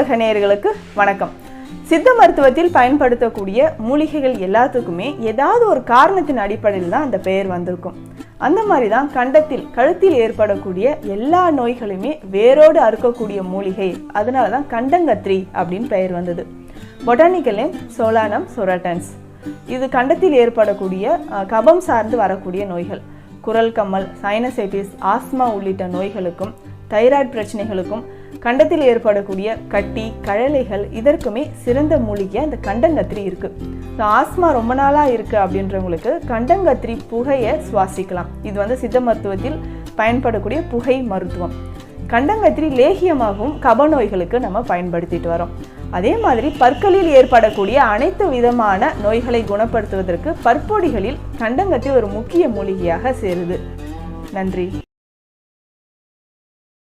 உலக நேயர்களுக்கு வணக்கம். சித்த மருத்துவத்தில் பயன்படுத்தக்கூடிய மூலிகைகள் எல்லாத்துக்குமே ஏதாவது ஒரு காரணத்தின் அடிப்படையில் தான் அந்த பெயர் வந்திருக்கும். அந்த மாதிரி தான் கண்டத்தில் கழுத்தில் ஏற்படக்கூடிய எல்லா நோய்களுமே வேரோடு அறுக்கக்கூடிய மூலிகை. அதனால தான் கண்டங்கத்ரி அப்படின்னு பெயர் வந்தது. Botanical name Solanum surattense. இது கண்டத்தில் ஏற்படக்கூடிய கபம் சார்ந்து வரக்கூடிய நோய்கள். குரல் கம்மல் சைனசைட்டிஸ் ஆஸ்மா உள்ளிட்ட நோய்களுக்கும் தைராய்டு பிரச்சனைகளுக்கும் கண்டத்தில் ஏற்படக்கூடிய கட்டி கழலைகள் இதற்குமே சிறந்த மூலிகை இந்த கண்டங்கத்திரி இருக்குது ஸோ ஆஸ்மா ரொம்ப நாளாக இருக்குது அப்படின்றவங்களுக்கு கண்டங்கத்திரி புகையை சுவாசிக்கலாம். இது வந்து சித்த மருத்துவத்தில் பயன்படக்கூடிய புகை மருத்துவம். கண்டங்கத்திரி லேகியமாகவும் கப நோய்களுக்கு நம்ம பயன்படுத்திட்டு வரோம். அதே மாதிரி பற்களில் ஏற்படக்கூடிய அனைத்து விதமான நோய்களை குணப்படுத்துவதற்கு பற்பொடிகளில் கண்டங்கத்திரி ஒரு முக்கிய மூலிகையாக சேருது. நன்றி.